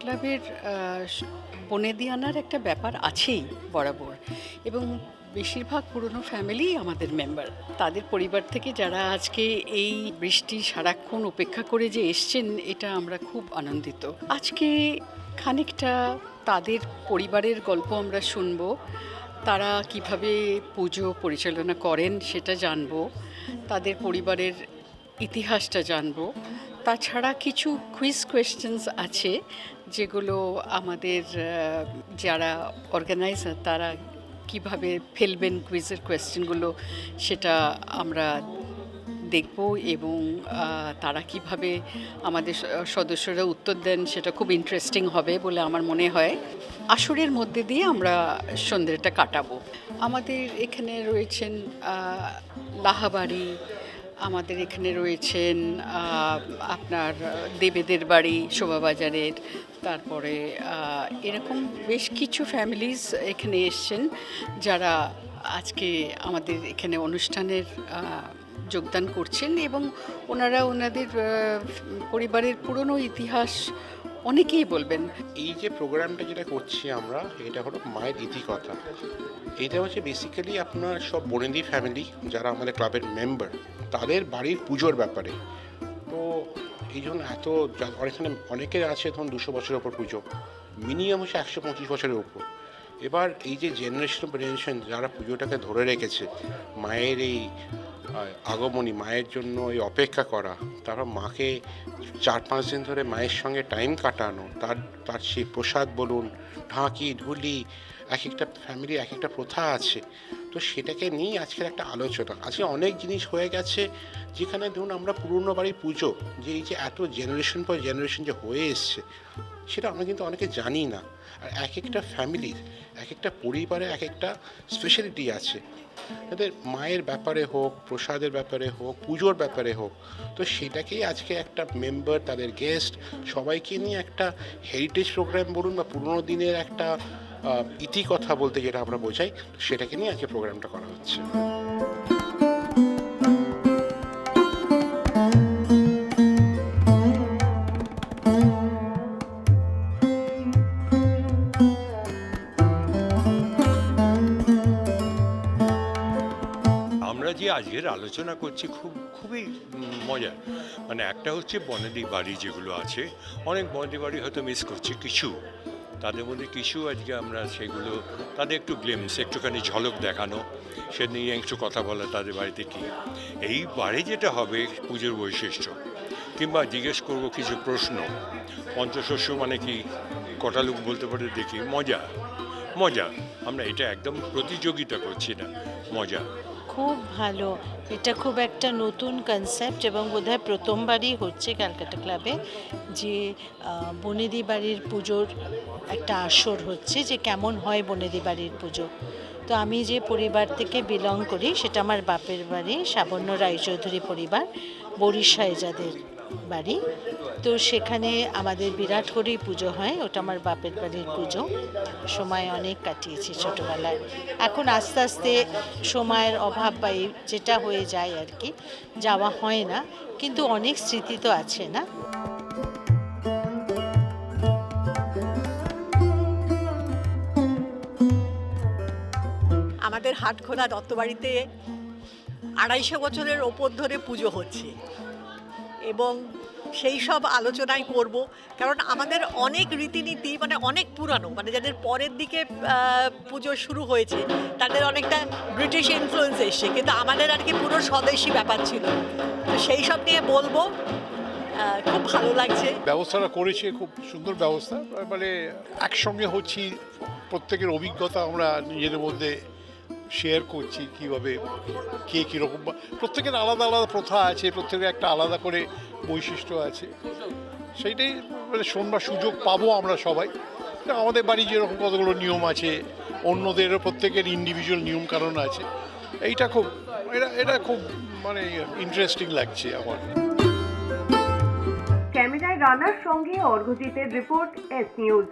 ক্লাবের বনেদি আনার একটা ব্যাপার আছেই বরাবর। এবং বেশিরভাগ পুরনো ফ্যামিলি আমাদের মেম্বার তাদের পরিবার থেকে যারা আজকে এই বৃষ্টি সারাক্ষণ উপেক্ষা করে যে এসছেন, এটা আমরা খুব আনন্দিত। আজকে খানিকটা তাদের পরিবারের গল্প আমরা শুনব। তারা কীভাবে পুজো পরিচালনা করেন সেটা জানব। তাদের পরিবারের ইতিহাসটা জানব। তাছাড়া কিছু কুইজ কোয়েশ্চেন্স আছে যেগুলো আমাদের যারা অর্গানাইজার তারা কীভাবে ফেলবেন কুইজের কোয়েশ্চেনগুলো সেটা আমরা দেখব এবং তারা কীভাবে আমাদের সদস্যরা উত্তর দেন সেটা খুব ইন্টারেস্টিং হবে বলে আমার মনে হয়। আসরের মধ্যে দিয়ে আমরা সন্ধ্যেটা কাটাবো। আমাদের এখানে রয়েছেন লাহাবাড়ি আমাদের এখানে রয়েছেন আপনার দেবেদের বাড়ি, শোভাবাজারের, তারপরে এরকম বেশ কিছু ফ্যামিলিজ এখানে এসছেন যারা আজকে আমাদের এখানে অনুষ্ঠানের যোগদান করছেন এবং ওনারা ওনাদের পরিবারের পুরনো ইতিহাস অনেকেই বলবেন। এই যে প্রোগ্রামটা যেটা করছি আমরা, এটা হলো মায়ের ইতিকথা। এটা হচ্ছে বেসিক্যালি আপনার সব বনেদি ফ্যামিলি যারা আমাদের ক্লাবের মেম্বার তাদের বাড়ির পুজোর ব্যাপারে। তো এই জন্য এত এখানে অনেকের আছে ধরুন দুশো বছরের ওপর পুজো। মিনিমাম হচ্ছে একশো পঁচিশ বছরের ওপর এবার এই যে জেনারেশন জেনারেশন যারা পুজোটাকে ধরে রেখেছে, মায়ের এই আগমনী, মায়ের জন্য এই অপেক্ষা করা তারপর মাকে চার পাঁচ দিন ধরে মায়ের সঙ্গে টাইম কাটানো, তার তার সেই প্রসাদ বলুন, ঢাকি ঢুলি এক একটা ফ্যামিলি এক একটা প্রথা আছে। তো সেটাকে নিয়ে আজকের একটা আলোচনা। আজকে অনেক জিনিস হয়ে গেছে, যেখানে ধরুন আমরা পুরনো বাড়ির পুজো, যে এই যে এত জেনারেশন পর জেনারেশন যে হয়ে এসছে, সেটা আমরা কিন্তু অনেকে জানি না। আর এক একটা ফ্যামিলির এক একটা পরিবারে এক একটা স্পেশালিটি আছে। তাদের মায়ের ব্যাপারে হোক, প্রসাদের ব্যাপারে হোক, পুজোর ব্যাপারে হোক, তো সেটাকেই আজকে একটা মেম্বার তাদের গেস্ট সবাইকে নিয়ে একটা হেরিটেজ প্রোগ্রাম বলুন বা পুরনো দিনের একটা আহ, ইতিকথা বলতে যেটা আমরা বোঝাই সেটাকে নিয়ে আজকে প্রোগ্রামটা করা হচ্ছে। আমরা যে আজকের আলোচনা করছি খুব খুবই মজার। মানে একটা হচ্ছে বনেদি বাড়ি যেগুলো আছে অনেক বনেদি বাড়ি হয়তো মিস করছে কিছু। তাদের মধ্যে কিছু আজকে আমরা সেগুলো, তাদের একটু গ্লেমস একটুখানি ঝলক দেখানো, সে নিয়ে একটু কথা বলা তাদের বাড়িতে কি। এই বাড়ি যেটা হবে পুজোর বৈশিষ্ট্য, কিংবা জিজ্ঞেস করব কিছু প্রশ্ন, পঞ্চশস্য মানে কি, কটা লোক বলতে পারে দেখি, মজা মজা, আমরা এটা একদম প্রতিযোগিতা করছি না, মজা। খুব ভালো। এটা খুব একটা নতুন কনসেপ্ট এবং বোধহয় প্রথমবারই হচ্ছে ক্যালকাটা ক্লাবে যে বনেদি বাড়ির পুজোর একটা আসর হচ্ছে যে, কেমন হয় বনেদি বাড়ির পুজো। তো আমি যে পরিবার থেকে বিলং করি, সেটা আমার বাপের বাড়ি, সাবর্ণ রায়চৌধুরী পরিবার বরিশায় যাদের। বাড়ি। তো সেখানে আমাদের বিরাট করেই পুজো হয়, ওটা আমার বাপের বাড়ির পুজো। সময় অনেক কাটিয়েছি ছোটোবেলায়। এখন আস্তে আস্তে সময়ের অভাব বা যেটা হয়ে যায় আর কি, যাওয়া হয় না। কিন্তু অনেক স্মৃতি তো আছে না? আমাদের হাটখোলা দত্তবাড়িতে আড়াইশো বছরের ওপর ধরে পুজো হচ্ছে। এবং সেই সব আলোচনাই করব। কারণ আমাদের অনেক রীতিনীতি মানে অনেক পুরানো মানে যাদের পরের দিকে পুজো শুরু হয়েছে, তাদের অনেকটা ব্রিটিশ ইনফ্লুয়েন্স এসছে, কিন্তু আমাদের আর কি পুরো স্বদেশি ব্যাপার ছিল। তো সেই সব নিয়ে বলব খুব ভালো লাগছে। ব্যবস্থাটা করেছে, খুব সুন্দর ব্যবস্থা মানে একসঙ্গে হচ্ছি, প্রত্যেকের অভিজ্ঞতা আমরা নিজেদের মধ্যে শেয়ার করছি কীভাবে, কে কীরকম প্রত্যেকের আলাদা আলাদা প্রথা আছে, প্রত্যেকের একটা আলাদা করে বৈশিষ্ট্য আছে। সেইটাই মানে শোনবার সুযোগ পাবো আমরা সবাই। আমাদের বাড়ি যেরকম কতগুলো নিয়ম আছে অন্যদেরও প্রত্যেকের ইন্ডিভিজুয়াল নিয়ম কারণ আছে। এইটা খুব, এটা এটা খুব মানে ইন্টারেস্টিং লাগছে আমার। ক্যামেরায় রানার সঙ্গে অর্ঘজিতের রিপোর্ট এস নিউজ